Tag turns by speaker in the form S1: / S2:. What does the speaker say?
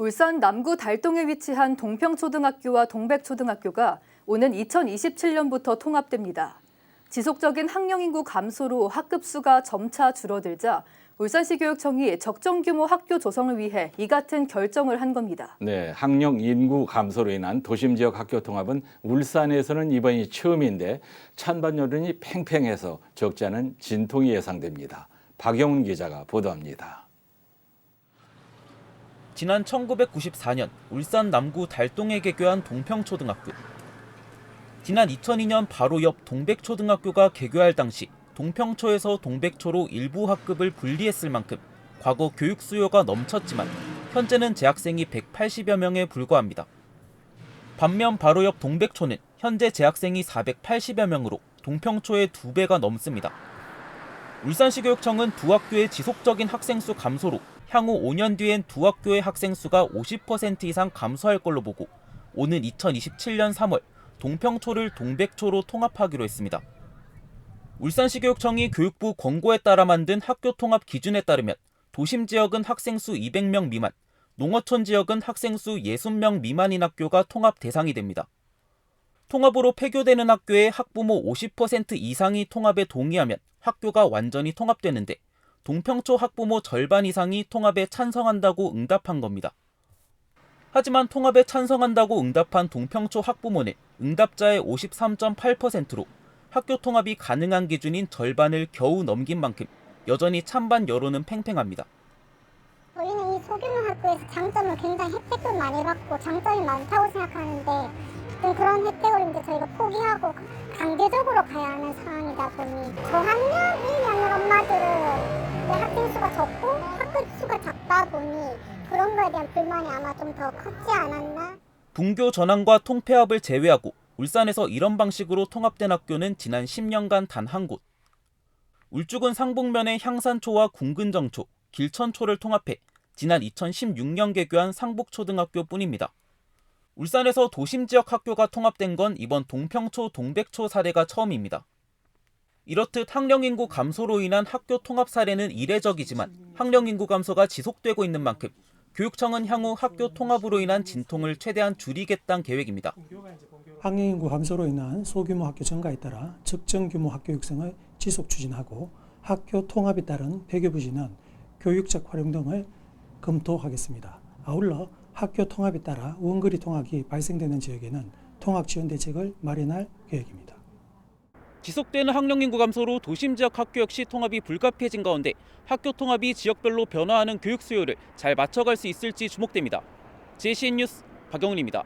S1: 울산 남구 달동에 위치한 동평초등학교와 동백초등학교가 오는 2027년부터 통합됩니다. 지속적인 학령 인구 감소로 학급 수가 점차 줄어들자 울산시 교육청이 적정 규모 학교 조성을 위해 이 같은 결정을 한 겁니다.
S2: 네, 학령 인구 감소로 인한 도심 지역 학교 통합은 울산에서는 이번이 처음인데 찬반 여론이 팽팽해서 적지 않은 진통이 예상됩니다. 박영훈 기자가 보도합니다.
S3: 지난 1994년 울산 남구 달동에 개교한 동평초등학교. 지난 2002년 바로 옆 동백초등학교가 개교할 당시 동평초에서 동백초로 일부 학급을 분리했을 만큼 과거 교육 수요가 넘쳤지만 현재는 재학생이 180여 명에 불과합니다. 반면 바로 옆 동백초는 현재 재학생이 480여 명으로 동평초의 두 배가 넘습니다. 울산시 교육청은 두 학교의 지속적인 학생 수 감소로 향후 5년 뒤엔 두 학교의 학생 수가 50% 이상 감소할 걸로 보고 오는 2027년 3월 동평초를 동백초로 통합하기로 했습니다. 울산시 교육청이 교육부 권고에 따라 만든 학교 통합 기준에 따르면 도심 지역은 학생 수 200명 미만, 농어촌 지역은 학생 수 60명 미만인 학교가 통합 대상이 됩니다. 통합으로 폐교되는 학교의 학부모 50% 이상이 통합에 동의하면 학교가 완전히 통합되는데 동평초 학부모 절반 이상이 통합에 찬성한다고 응답한 겁니다. 하지만 통합에 찬성한다고 응답한 동평초 학부모는 응답자의 53.8%로 학교 통합이 가능한 기준인 절반을 겨우 넘긴 만큼 여전히 찬반 여론은 팽팽합니다.
S4: 저희는 이 소규모 학교에서 장점을 굉장히 혜택도 많이 받고 장점이 많다고 생각하는데 혜택을 이제 저희가 포기하고 강제적으로 가야 하는 상황이다 보니 저학년이 있는 엄마들은 내 학생 수가 적고 학급 수가 작다 보니 그런 거에 대한 불만이 아마 좀더 컸지 않았나
S3: 분교 전환과 통폐합을 제외하고 울산에서 이런 방식으로 통합된 학교는 지난 10년간 단 한 곳. 울주군 상북면의 향산초와 궁근정초, 길천초를 통합해 지난 2016년 개교한 상북초등학교 뿐입니다. 울산에서 도심 지역 학교가 통합된 건 이번 동평초, 동백초 사례가 처음입니다. 이렇듯 학령 인구 감소로 인한 학교 통합 사례는 이례적이지만 학령 인구 감소가 지속되고 있는 만큼 교육청은 향후 학교 통합으로 인한 진통을 최대한 줄이겠다는 계획입니다.
S5: 학령 인구 감소로 인한 소규모 학교 증가에 따라 적정 규모 학교 육성을 지속 추진하고 학교 통합에 따른 폐교 부진은 교육적 활용 등을 검토하겠습니다. 아울러 학교 통합에 따라 원거리 통학이 발생되는 지역에는 통학 지원 대책을 마련할 계획입니다.
S3: 지속되는 학령 인구 감소로 도심 지역 학교 역시 통합이 불가피해진 가운데 학교 통합이 지역별로 변화하는 교육 수요를 잘 맞춰갈 수 있을지 주목됩니다. 제시인 뉴스 박영훈입니다.